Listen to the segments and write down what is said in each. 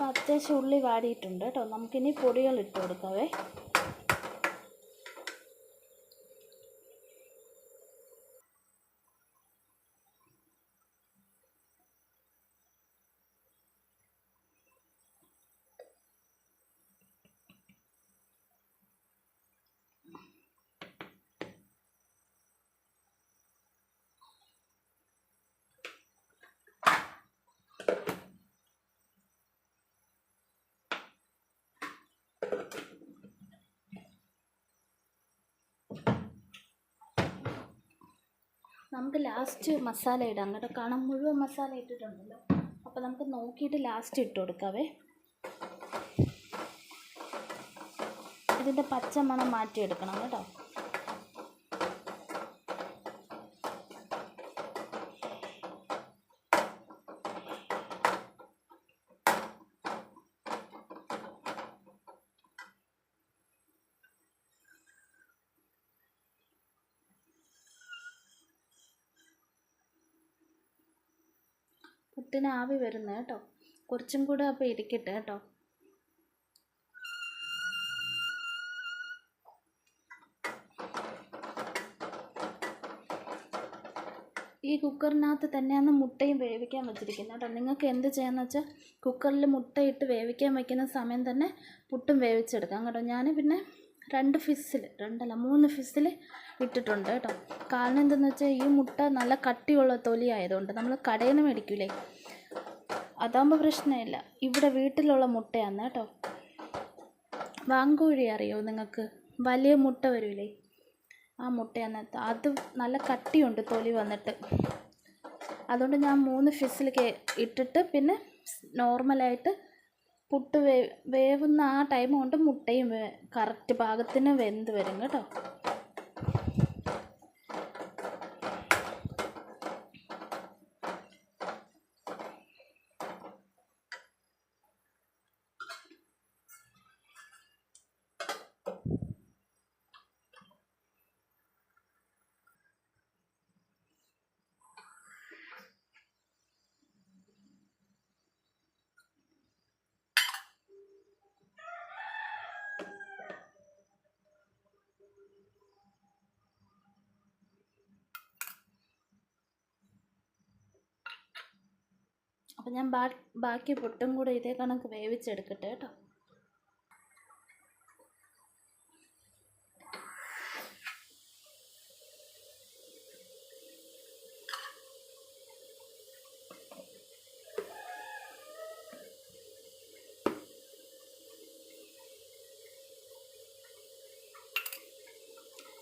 അപ്പോൾ അത്യാവശ്യം ഉള്ളി വാടിയിട്ടുണ്ട് കേട്ടോ. നമുക്കിനി പൊടികൾ ഇട്ട് കൊടുക്കാവേ. നമുക്ക് ലാസ്റ്റ് മസാല ഇടാം. കേട്ടോ കാരണം മുഴുവൻ മസാല ഇട്ടിട്ടുണ്ടല്ലോ. അപ്പോൾ നമുക്ക് നോക്കിയിട്ട് ലാസ്റ്റ് ഇട്ട് കൊടുക്കാവേ. ഇതിന്റെ പച്ച മണം മാറ്റിയെടുക്കണം കേട്ടോ. പുട്ടിന് ആവി വരുന്നത് കേട്ടോ. കുറച്ചും കൂടെ അപ്പോൾ ഇരിക്കട്ടെ കേട്ടോ. ഈ കുക്കറിനകത്ത് തന്നെയാണ് മുട്ടയും വേവിക്കാൻ വെച്ചിരിക്കുന്നത് കേട്ടോ. നിങ്ങൾക്ക് എന്ത് ചെയ്യാന്ന് വെച്ചാൽ കുക്കറിൽ മുട്ടയിട്ട് വേവിക്കാൻ വയ്ക്കുന്ന സമയം തന്നെ പുട്ടും വേവിച്ചെടുക്കാം കേട്ടോ. ഞാൻ പിന്നെ രണ്ട് ഫിസിൽ രണ്ടല്ല മൂന്ന് ഫിസിൽ ഇട്ടിട്ടുണ്ട് കേട്ടോ. കാരണം എന്തെന്ന് വെച്ചാൽ ഈ മുട്ട നല്ല കട്ടിയുള്ള തൊലി ആയതുകൊണ്ട് നമ്മൾ കടയിൽ നിന്ന് മേടിക്കൂലേ അതാകുമ്പോൾ പ്രശ്നമില്ല. ഇവിടെ വീട്ടിലുള്ള മുട്ടയാണ് കേട്ടോ. വാങ്കോഴി അറിയോ നിങ്ങൾക്ക്? വലിയ മുട്ട വരൂലേ? ആ മുട്ടയാണ് അത് നല്ല കട്ടിയുണ്ട് തൊലി വന്നിട്ട്. അതുകൊണ്ട് ഞാൻ മൂന്ന് ഫിസിൽ ഇട്ടിട്ട് പിന്നെ നോർമലായിട്ട് പുട്ട് വേവുന്ന ആ ടൈം കൊണ്ട് മുട്ടയും കറക്റ്റ് പാകത്തിന് വെന്ത് വരും കേട്ടോ. അപ്പം ഞാൻ ബാക്കി പുട്ടും കൂടെ ഇതേ കണക്ക് വേവിച്ചെടുക്കട്ടെ കേട്ടോ.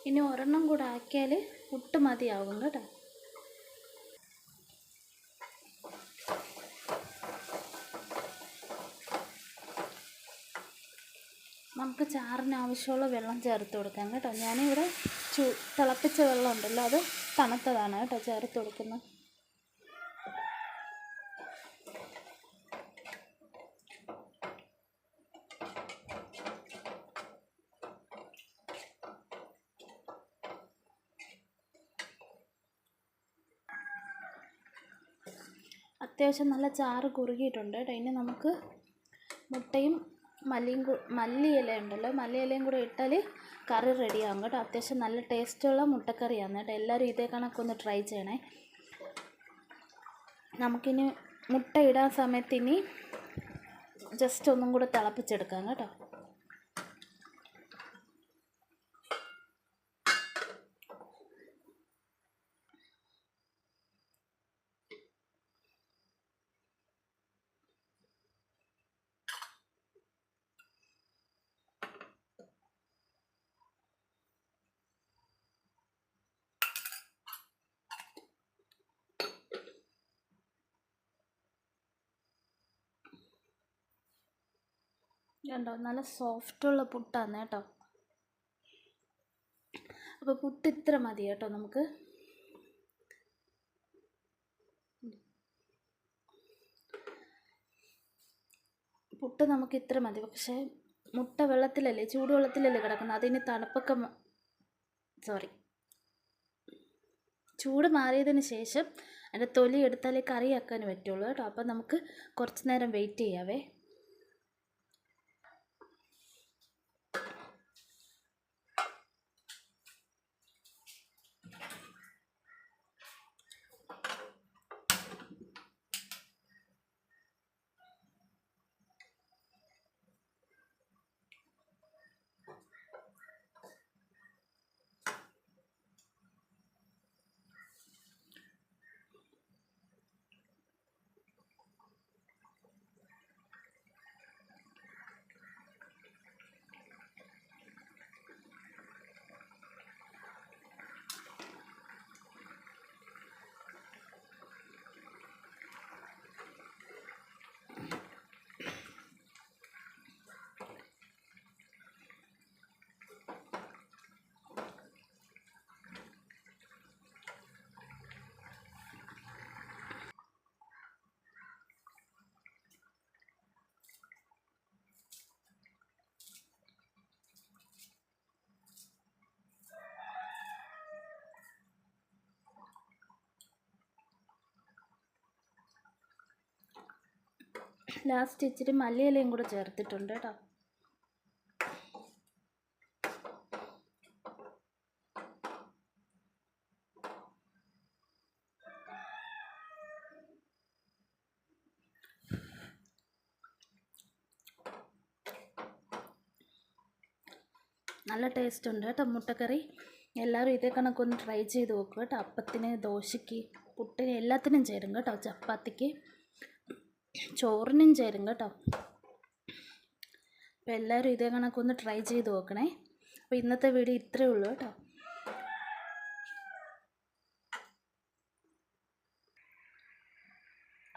ഇനി ഒരെണ്ണം കൂടെ ആക്കിയാൽ പുട്ട് മതിയാവും കേട്ടോ. നമുക്ക് ചാറിന് ആവശ്യമുള്ള വെള്ളം ചേർത്ത് കൊടുക്കാം കേട്ടോ. ഞാനിവിടെ ചൂ തിളപ്പിച്ച വെള്ളം ഉണ്ടല്ലോ അത് തണുത്തതാണ് കേട്ടോ ചേർത്ത് കൊടുക്കുന്നത്. അത്യാവശ്യം നല്ല ചാറ് കുറുകിയിട്ടുണ്ട് കേട്ടോ. ഇനി നമുക്ക് മുട്ടയും മല്ലിയും മല്ലി മല്ലിയില ഉണ്ടല്ലോ മല്ലിയിലയും കൂടെ ഇട്ടാൽ കറി റെഡിയാകും കേട്ടോ. അത്യാവശ്യം നല്ല ടേസ്റ്റുള്ള മുട്ടക്കറിയാണ് കേട്ടോ. എല്ലാവരും ഇതേ കണക്കൊന്ന് ട്രൈ ചെയ്യണേ. നമുക്കിനി മുട്ട ഇടാൻ സമയത്ത് ഇനി ജസ്റ്റ് ഒന്നും കൂടെ തിളപ്പിച്ചെടുക്കാം കേട്ടോ. കണ്ടോ? നല്ല സോഫ്റ്റുള്ള പുട്ടാണ് കേട്ടോ. അപ്പോൾ പുട്ട് ഇത്ര മതി കേട്ടോ നമുക്ക്. പുട്ട് നമുക്ക് ഇത്ര മതി. പക്ഷേ മുട്ട വെള്ളത്തിലല്ലേ ചൂടുവെള്ളത്തിലല്ലേ കിടക്കുന്നത്? അതിന് തണുപ്പൊക്കെ സോറി ചൂട് മാറിയതിന് ശേഷം അതിന്റെ തൊലി എടുത്താലേ കറിയാക്കാൻ പറ്റുള്ളൂ കേട്ടോ. അപ്പം നമുക്ക് കുറച്ച് നേരം വെയിറ്റ് ചെയ്യാവേ. ലാസ്റ്റ് ഇച്ചിരി മല്ലിയിലയും കൂടെ ചേർത്തിട്ടുണ്ട് കേട്ടോ. നല്ല ടേസ്റ്റ് ഉണ്ട് കേട്ടോ മുട്ടക്കറി. എല്ലാവരും ഇതേ കണക്കൊന്ന് ട്രൈ ചെയ്ത് നോക്കുക കേട്ടോ. അപ്പത്തിന് ദോശയ്ക്ക് പുട്ടിന് എല്ലാത്തിനും ചേരും കേട്ടോ. ചപ്പാത്തിക്ക്. ചോറിനും ചേരും കേട്ടോ. അപ്പോൾ എല്ലാവരും ഇതേ കണക്കൊന്ന് ട്രൈ ചെയ്ത് നോക്കണേ. അപ്പോൾ ഇന്നത്തെ വീഡിയോ ഇത്രയേ ഉള്ളൂ കേട്ടോ.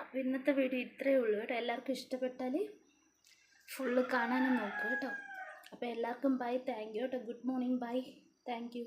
അപ്പോൾ ഇന്നത്തെ വീഡിയോ ഇത്രയേ ഉള്ളൂ കേട്ടോ. എല്ലാവർക്കും ഇഷ്ടപ്പെട്ടാൽ ഫുള്ള് കാണാനും നോക്കൂ കേട്ടോ. അപ്പോൾ എല്ലാവർക്കും ബൈ താങ്ക് യു കേട്ടോ. Good morning bye thank you